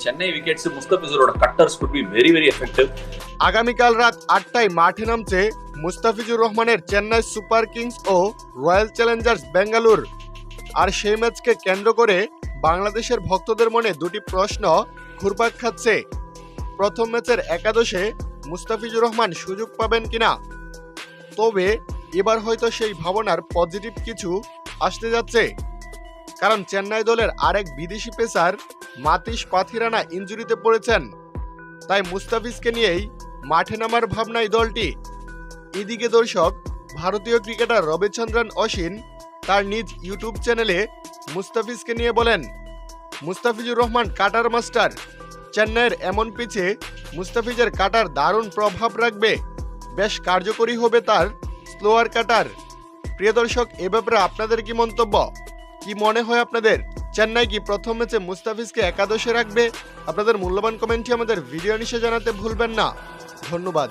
Wickets, Mustafizur or cutters could be very, very effective. আগামীকাল রাত আটটায় মাঠে নামছে মুস্তাফিজুর রহমানের চেন্নাই সুপার কিংস ও রয়্যাল চ্যালেঞ্জার্স বেঙ্গালুর আর সেই ম্যাচকে কেন্দ্র করে বাংলাদেশের ভক্তদের মনে দুটি প্রশ্ন ঘুরপাক খাচ্ছে। প্রথম ম্যাচের একাদশে মুস্তাফিজুর রহমান সুযোগ পাবেন কিনা? তবে এবার হয়তো সেই ভাবনার পজিটিভ কিছু আসতে যাচ্ছে। কারণ চেন্নাই দলের আরেক বিদেশি পেসার মাতিস পাথিরানা ইঞ্জুরিতে পড়েছেন। তাই মুস্তাফিজকে নিয়েই মাঠে নামার ভাবনায় দলটি। এদিকে দর্শক, ভারতীয় ক্রিকেটার রবিচন্দ্রন অশ্বিন তার নিজ ইউটিউব চ্যানেলে মুস্তাফিজকে নিয়ে বলেন, মুস্তাফিজুর রহমান কাটার মাস্টার। চেন্নাইয়ের এমন পিচে মুস্তাফিজের কাটার দারুণ প্রভাব রাখবে। বেশ কার্যকরী হবে তার স্লোয়ার কাটার। প্রিয় দর্শক, এ ব্যাপারে আপনাদের কি মন্তব্য? কি মনে হয় আপনাদের? চেন্নাই কি প্রথম ম্যাচে মুস্তাফিজকে একাদশে রাখবে? আপনাদের মূল্যবান কমেন্টটি আমাদের ভিডিও নিচে জানাতে ভুলবেন না। ধন্যবাদ।